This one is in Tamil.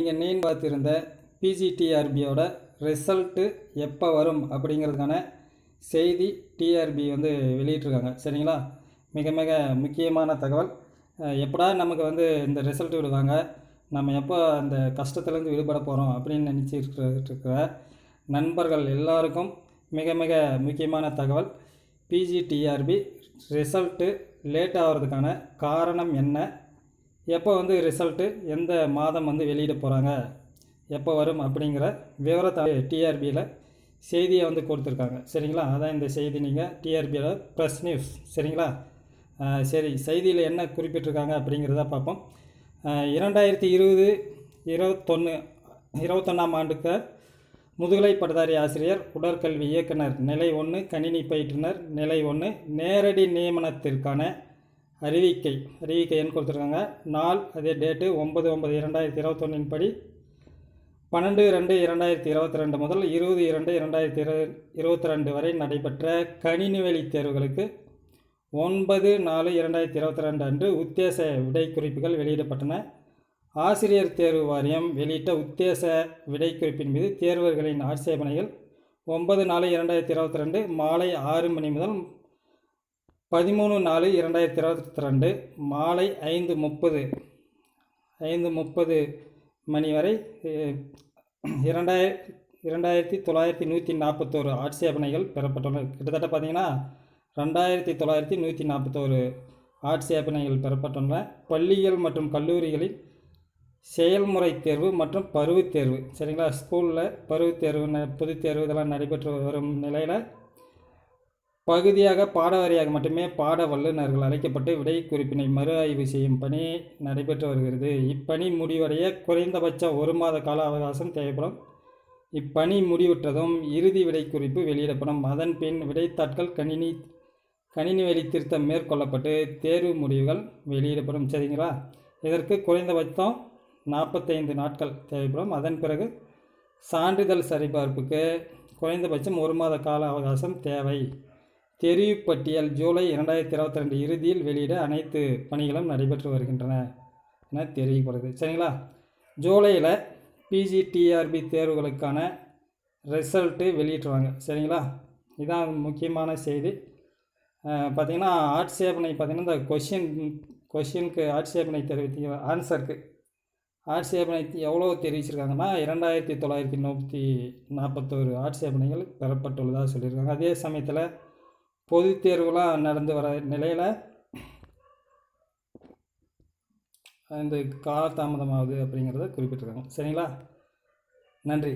நீங்கள் நீன் பார்த்துருந்த பிஜிடிஆர்பியோட ரிசல்ட்டு எப்போ வரும் அப்படிங்கிறதுக்கான செய்தி டிஆர்பி வந்து வெளியிட்ருக்காங்க சரிங்களா? மிக மிக முக்கியமான தகவல். எப்படா நமக்கு வந்து இந்த ரிசல்ட் விடுவாங்க? நம்ம எப்போ அந்த கஷ்டத்துலேருந்து விடுபட போகிறோம் அப்படின்னு நினச்சிருக்கிற நண்பர்கள் எல்லாருக்கும் மிக மிக முக்கியமான தகவல். பிஜிடிஆர்பி ரிசல்ட்டு லேட் ஆகிறதுக்கான காரணம் என்ன? எப்போ வந்து ரிசல்ட்டு எந்த மாதம் வந்து வெளியிட போகிறாங்க எப்போ வரும் அப்படிங்கிற விவரத்தை டிஆர்பியில் செய்தியை வந்து கொடுத்துருக்காங்க. சரிங்களா? அதான் இந்த செய்தி. நீங்கள் டிஆர்பியில் ப்ரெஸ் நியூஸ் சரிங்களா? சரி. செய்தியில் என்ன குறிப்பிட்டிருக்காங்க அப்படிங்கிறத பார்ப்போம். இரண்டாயிரத்தி இருபது இருபத்தொன்று இருபத்தொன்னாம் ஆண்டுக்கு முதுகலை பட்டதாரி ஆசிரியர் உடற்கல்வி இயக்குனர் நிலை ஒன்று கணினி பயிற்றுனர் நிலை ஒன்று நேரடி நியமனத்திற்கான அறிவிக்கை அறிவிக்கை எண் கொடுத்துருக்காங்க. நாள் அதே டேட்டு ஒன்பது ஒன்பது இரண்டாயிரத்தி இருபத்தொன்னின் படி பன்னெண்டு ரெண்டு இரண்டாயிரத்தி இருபத்தி ரெண்டு முதல் இருபது இரண்டு இரண்டாயிரத்தி இரு இருபத்தி ரெண்டு வரை நடைபெற்ற கணினிவெளி தேர்வுகளுக்கு ஒன்பது நாலு இரண்டாயிரத்தி இருபத்தி ரெண்டு அன்று உத்தேச விடைக்குறிப்புகள் வெளியிடப்பட்டன. ஆசிரியர் தேர்வு வாரியம் வெளியிட்ட உத்தேச விடைக்குறிப்பின் மீது தேர்வர்களின் ஆட்சேபனைகள் ஒன்பது நாலு இரண்டாயிரத்தி இருபத்தி ரெண்டு மாலை ஆறு மணி முதல் பதிமூணு நாலு இரண்டாயிரத்தி இருபத்தி ரெண்டு மாலை ஐந்து முப்பது ஐந்து முப்பது மணி வரை இரண்டாய இரண்டாயிர இரண்டாயிரத்தி தொள்ளாயிரத்தி நூற்றி நாற்பத்தோரு ஆட்சேபனைகள் பெறப்பட்டுள்ளன. கிட்டத்தட்ட பார்த்தீங்கன்னா ரெண்டாயிரத்தி தொள்ளாயிரத்தி நூற்றி நாற்பத்தோரு ஆட்சேபனைகள் பெறப்பட்டுள்ளன. பள்ளிகள் மற்றும் கல்லூரிகளில் செயல்முறை தேர்வு மற்றும் பருவத் தேர்வு சரிங்களா? ஸ்கூலில் பருவத் தேர்வு ந- பொதுத் தேர்வு இதெல்லாம் நடைபெற்று வரும் நிலையில் பகுதியாக பாடவாரியாக மட்டுமே பாட வல்லுநர்கள் அழைக்கப்பட்டு விடை குறிப்பினை மறு ஆய்வு செய்யும் பணி நடைபெற்று வருகிறது. இப்பணி முடிவடைய குறைந்தபட்ச ஒரு மாத கால அவகாசம் தேவைப்படும். இப்பணி முடிவுற்றதும் இறுதி விடை குறிப்பு வெளியிடப்படும். அதன் பின் விடைத்தாட்கள் கணினி கணினி வழி திருத்தம் மேற்கொள்ளப்பட்டு தேர்வு முடிவுகள் வெளியிடப்படும். சரிங்களா? இதற்கு குறைந்தபட்சம் நாற்பத்தைந்து நாட்கள் தேவைப்படும். அதன் பிறகு சான்றிதழ் சரிபார்ப்புக்கு குறைந்தபட்சம் ஒரு மாத கால அவகாசம் தேவை. தெரிவு பட்டியல் ஜூலை இரண்டாயிரத்தி இருபத்தி ரெண்டு இறுதியில் வெளியிட அனைத்து பணிகளும் நடைபெற்று வருகின்றன என தெரிவிக்கப்படுது. சரிங்களா? ஜூலையில் பிஜிடிஆர்பி தேர்வுகளுக்கான ரிசல்ட்டு வெளியிட்டுருவாங்க. சரிங்களா? இதான் முக்கியமான செய்தி. பார்த்திங்கன்னா ஆட்சேபனை பார்த்தீங்கன்னா இந்த கொஷின் கொஷினுக்கு ஆட்சேபனை தெரிவித்த ஆன்சருக்கு ஆட்சேபனை எவ்வளோ தெரிவிச்சிருக்காங்கன்னா இரண்டாயிரத்தி தொள்ளாயிரத்தி நூற்றி நாற்பத்தோரு ஆட்சேபனைகள் பெறப்பட்டுள்ளதாக சொல்லியிருக்காங்க. அதே சமயத்தில் பொதுத் தேர்வுலாம் நடந்து வர நிலையில் இந்த காலதாமதமாகுது அப்படிங்கிறத குறிப்பிட்டிருக்காங்க. சரிங்களா? நன்றி.